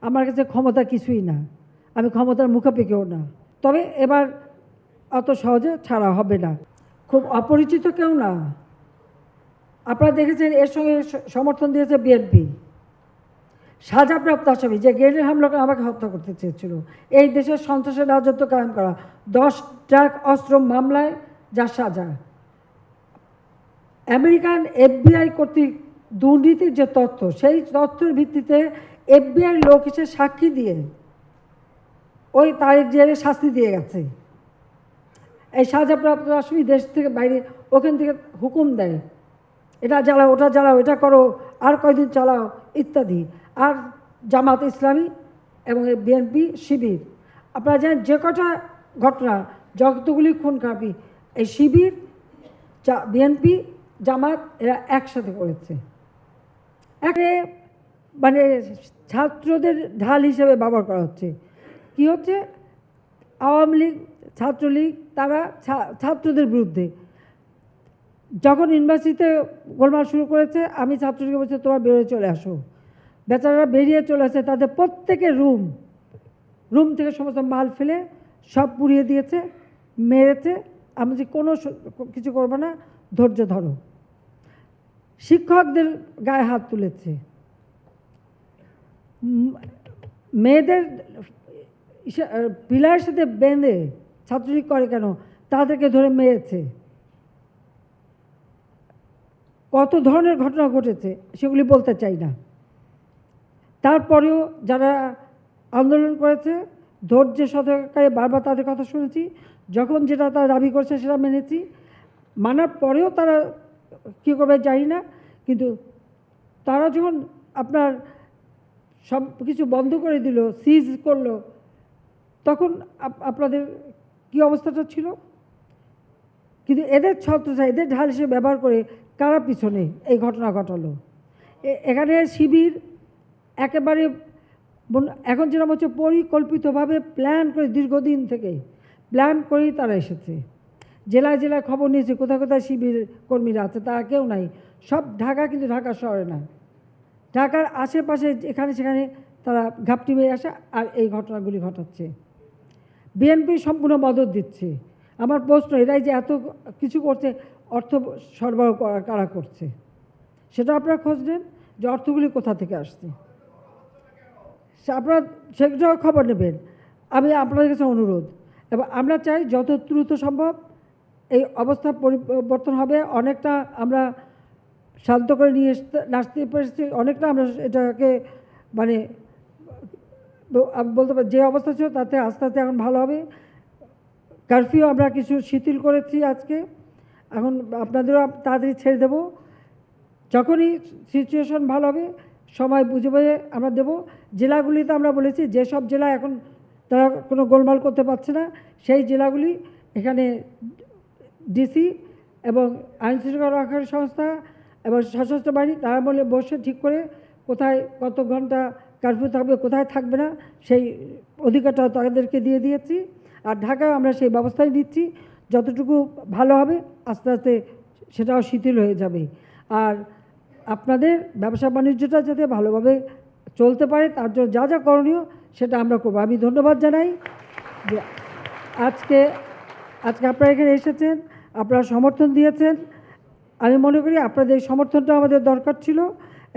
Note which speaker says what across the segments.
Speaker 1: আমার কাছে ক্ষমতা কিছুই না। আমি ক্ষমতার মুখাপেকেও না। তবে এবার অত সহজে ছাড়া হবে না। খুব অপরিচিত কেউ না। আপনারা দেখেছেন এর সঙ্গে সমর্থন দিয়েছে বিএনপি সাজাপ্রাপ্ত আসামি যে গ্রেনেড হামলা করে আমাকে হত্যা করতে চেয়েছিল। এই দেশের সন্ত্রাসের রাজত্ব কায়েম করা দশ ট্রাক অস্ত্র মামলায় যা সাজা। আমেরিকান এফবিআই কর্তৃক দুর্নীতির যে তথ্য সেই তথ্যের ভিত্তিতে এফবিআই লোক এসে সাক্ষী দিয়ে ওই তারিখ জেলে শাস্তি দিয়ে গেছে। এই সাজাপ্রাপ্ত আসামি দেশ থেকে বাইরে, ওখান থেকে হুকুম দেয়। এটা জ্বালাও, ওটা জ্বালাও, এটা করো, আর কয়দিন চালাও, ইত্যাদি। আর জামাত ইসলামী এবং বিএনপি শিবির। আপনারা জানেন যে কটা ঘটনা, যতগুলি খুন খারাপি এই শিবির বিএনপি, জামাত, এরা একসাথে করেছে। একে মানে ছাত্রদের ঢাল হিসেবে ব্যবহার করা হচ্ছে। কি হচ্ছে? আওয়ামী লীগ, ছাত্রলীগ তারা ছাত্রদের বিরুদ্ধে। যখন ইউনিভার্সিটিতে গোলমাল শুরু করেছে, আমি ছাত্রলীগে বলছি, তোমরা বেরিয়ে চলে আসো। বেচারারা বেরিয়ে চলে আসে, তাদের প্রত্যেকের রুম রুম থেকে সমস্ত মাল ফেলে সব পুড়িয়ে দিয়েছে, মেরেছে। আমি যে কোনো কিছু করব না, ধৈর্য ধরো। শিক্ষকদের গায়ে হাত তুলেছে। মেয়েদের পিলারের সাথে বেঁধে ছাত্রলীগ করে কেন? তাদেরকে ধরে মেরেছে। কত ধরনের ঘটনা ঘটেছে সেগুলি বলতে চাই না। তারপরেও যারা আন্দোলন করেছে, ধৈর্য সহকারে বারবার তাদের কথা শুনেছি। যখন যেটা তারা দাবি করছে সেটা মেনেছি। মানার পরেও তারা কী করবে জানি না, কিন্তু তারা যখন আপনার সব কিছু বন্ধ করে দিল সিজ করল, তখন আপ- আপনাদের কি অবস্থাটা ছিল? কিন্তু এদের ছত্রছা এদের ঢাল হিসেবে ব্যবহার করে কারা পিছনে এই ঘটনা ঘটালো? এখানে শিবির একেবারে এখন যেরকম হচ্ছে পরিকল্পিতভাবে প্ল্যান করে, দীর্ঘদিন থেকে প্ল্যান করেই তারা এসেছে। জেলায় জেলায় খবর নিয়েছে, কোথায় কোথায় শিবির কর্মীরা আছে, তারা কেউ নাই। সব ঢাকা কিন্তু ঢাকা শহরে না। ঢাকার আশেপাশে এখানে সেখানে তারা ঘাপটি মেয়ে আসে আর এই ঘটনাগুলি ঘটাচ্ছে। বিএনপি সম্পূর্ণ মদত দিচ্ছে। আমার প্রশ্ন, এরাই যে এত কিছু করছে, অর্থ সরবরাহ করা, কারা করছে? সেটা আপনারা খোঁজ নেন যে অর্থগুলি কোথা থেকে আসছে। আপনারা সেটাও খবর নেবেন। আমি আপনাদের কাছে অনুরোধ এবং আমরা চাই যত দ্রুত সম্ভব এই অবস্থা পরিবর্তন হবে, অনেকটা আমরা শান্ত করে নিয়ে আসতে পেরেছি, অনেকটা আমরা এটাকে মানে বলতে পারি যে অবস্থা ছিল তাতে আস্তে আস্তে এখন ভালো হবে। কারফিউ আমরা কিছু শিথিল করেছি আজকে। এখন আপনাদেরও তাড়াতাড়ি ছেড়ে দেবো। যখনই সিচুয়েশন ভালো হবে, সময় বুঝে বুঝে আমরা দেবো। জেলাগুলিতে আমরা বলেছি যেসব জেলা এখন তারা কোনো গোলমাল করতে পারছে না। সেই জেলাগুলি এখানে ডিসি এবং আইন শৃঙ্খলা রক্ষাকারী সংস্থা এবং সশস্ত্র বাহিনী, তারা বলে বসে ঠিক করে কোথায় কত ঘণ্টা কারফিউ থাকবে, কোথায় থাকবে না, সেই অধিকারটা তাদেরকে দিয়ে দিয়েছি। আর ঢাকায় আমরা সেই ব্যবস্থাই নিচ্ছি, যতটুকু ভালো হবে আস্তে আস্তে সেটাও শিথিল হয়ে যাবে। আর আপনাদের ব্যবসা বাণিজ্যটা যাতে ভালোভাবে চলতে পারে, তার জন্য যা যা করণীয় সেটা আমরা করব। আমি ধন্যবাদ জানাই যে আজকে আজকে আপনারা এখানে এসেছেন। আপনারা সমর্থন দিয়েছেন। আমি মনে করি আপনাদের সমর্থনটা আমাদের দরকার ছিল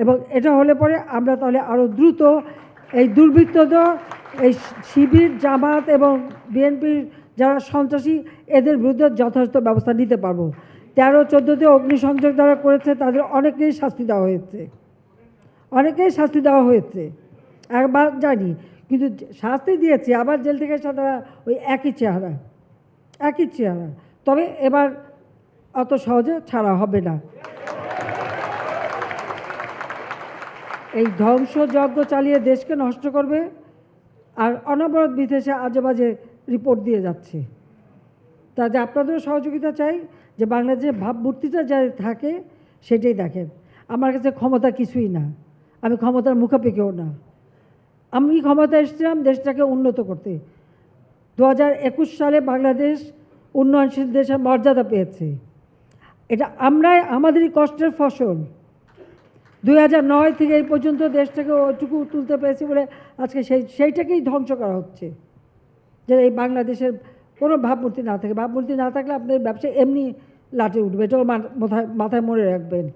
Speaker 1: এবং এটা হলে পরে আমরা তাহলে আরও দ্রুত এই দুর্বৃত্তদের, এই শিবির, জামাত এবং বিএনপির যারা সন্ত্রাসী, এদের বিরুদ্ধে যথাযথ ব্যবস্থা নিতে পারব। তেরো, চোদ্দোতে অগ্নিসংযোগ যারা করেছে, তাদের অনেকেই শাস্তি দেওয়া হয়েছে। অনেকেই শাস্তি দেওয়া হয়েছে। একবার জানি, কিন্তু শাস্তি দিয়েছে, আবার জেল থেকে তারা ওই একই চেহারা একই চেহারা। তবে এবার অত সহজে ছাড়া হবে না। এই ধ্বংসযজ্ঞ চালিয়ে দেশকে নষ্ট করবে আর অনবরত বিদেশে আজে বাজে রিপোর্ট দিয়ে যাচ্ছে। তাতে আপনাদেরও সহযোগিতা চাই, যে বাংলাদেশের ভাবমূর্তিটা যা থাকে সেটাই দেখেন। আমার কাছে ক্ষমতা কিছুই না। আমি ক্ষমতার মুখাপেকেও না। আমি ক্ষমতা এসেছিলাম দেশটাকে উন্নত করতে। দু হাজার একুশ সালে বাংলাদেশ উন্নয়নশীল দেশের মর্যাদা পেয়েছে। এটা আমরাই, আমাদেরই কষ্টের ফসল। দুই নয় থেকে এই পর্যন্ত দেশটাকে ওইটুকু তুলতে পেরেছি বলে আজকে সেই, সেইটাকেই ধ্বংস করা হচ্ছে। যে এই বাংলাদেশের কোনো ভাবমূর্তি না থাকে। ভাবমূর্তি না থাকলে আপনাদের ব্যবসা এমনি লাটে উঠবে। এটাও মাথায় মাথায় মনে রাখবেন।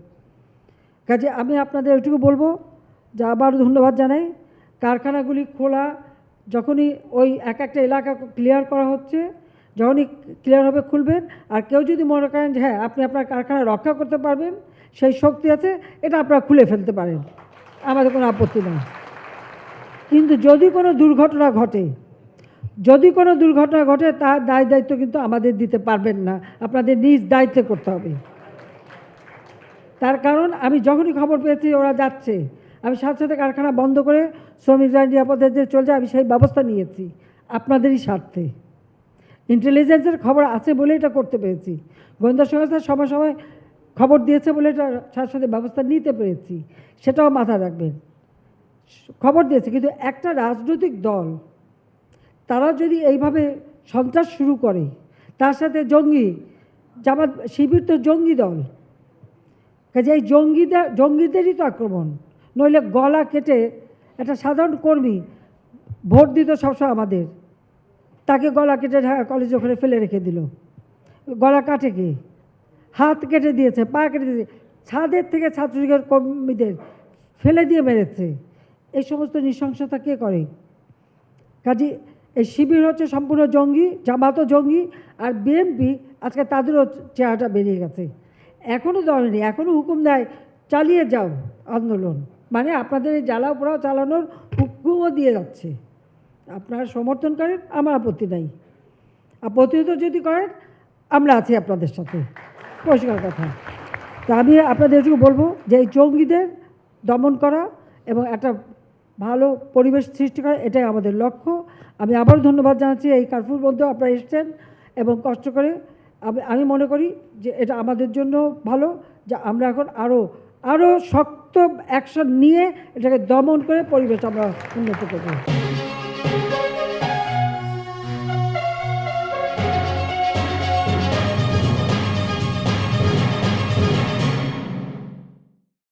Speaker 1: কাজে আমি আপনাদের ওইটুকু বলব যে আবার ধন্যবাদ জানাই। কারখানাগুলি খোলা, যখনই ওই এক একটা এলাকা ক্লিয়ার করা হচ্ছে যখনই ক্লিয়ার হবে খুলবেন, আর কেউ যদি মনে করেন যে হ্যাঁ আপনি আপনার কারখানা রক্ষা করতে পারবেন, সেই শক্তি আছে, এটা আপনারা খুলে ফেলতে পারেন। আমাদের কোনো আপত্তি নেই। কিন্তু যদি কোনো দুর্ঘটনা ঘটে, যদি কোনো দুর্ঘটনা ঘটে, তার দায় দায়িত্ব কিন্তু আমাদের দিতে পারবেন না। আপনাদের নিজ দায়িত্বে করতে হবে। তার কারণ, আমি যখনই খবর পেয়েছি, ওরা যাচ্ছে। আমি সাথে সাথে কারখানা বন্ধ করে শ্রমিকরা নিরাপদে যে চলছে আমি সেই ব্যবস্থা নিয়েছি। আপনাদেরই স্বার্থে। ইন্টেলিজেন্সের খবর আছে বলে এটা করতে পেরেছি। গোয়েন্দা সংস্থা সময় সময় খবর দিয়েছে বলে এটা সাথে ব্যবস্থা নিতে পেরেছি, সেটাও মাথায় রাখবেন। খবর দিয়েছে, কিন্তু একটা রাজনৈতিক দল, তারা যদি এইভাবে সন্ত্রাস শুরু করে, তার সাথে জঙ্গি, জামাত শিবির তো জঙ্গি দল, কাজে এই জঙ্গিদের জঙ্গিদেরই তো আক্রমণ, নইলে গলা কেটে একটা সাধারণ কর্মী ভোট দিত সবসময় আমাদের। তাকে গলা কেটে কলেজ ওখানে ফেলে রেখে দিল। গলা কাটে কে? হাত কেটে দিয়েছে, পা কেটে দিয়েছে। ছাদের থেকে ছাত্রলীগের কর্মীদের ফেলে দিয়ে মেরেছে। এই সমস্ত নৃশংসতা কে করে? কাজে, এই শিবির হচ্ছে সম্পূর্ণ জঙ্গি, জামাতও জঙ্গি, আর বিএনপি আজকে তাদেরও চেহারাটা বেরিয়ে গেছে। এখনও দলেনি এখনও হুকুম দেয়, চালিয়ে যাও আন্দোলন। মানে আপনাদের এই জ্বালাও পোড়াও চালানোর হুকুমও দিয়ে যাচ্ছে। আপনারা সমর্থন করেন, আমার আপত্তি নাই। আর প্রতিহত যদি করেন, আমরা আছি আপনাদের সাথে। পরিষ্কার কথা। তো আমি আপনাদের একটু বলব যে এই জঙ্গিদের দমন করা এবং একটা ভালো পরিবেশ সৃষ্টি করা, এটাই আমাদের লক্ষ্য। আমি আবারও ধন্যবাদ জানাচ্ছি, এই কার্ফুর মধ্যেও আপনারা এসছেন এবং কষ্ট করে আমি মনে করি যে এটা আমাদের জন্য ভালো যে আমরা এখন আরও আরও শক্ত অ্যাকশন নিয়ে এটাকে দমন করে পরিবেশ আমরা উন্নত করব। Thank you.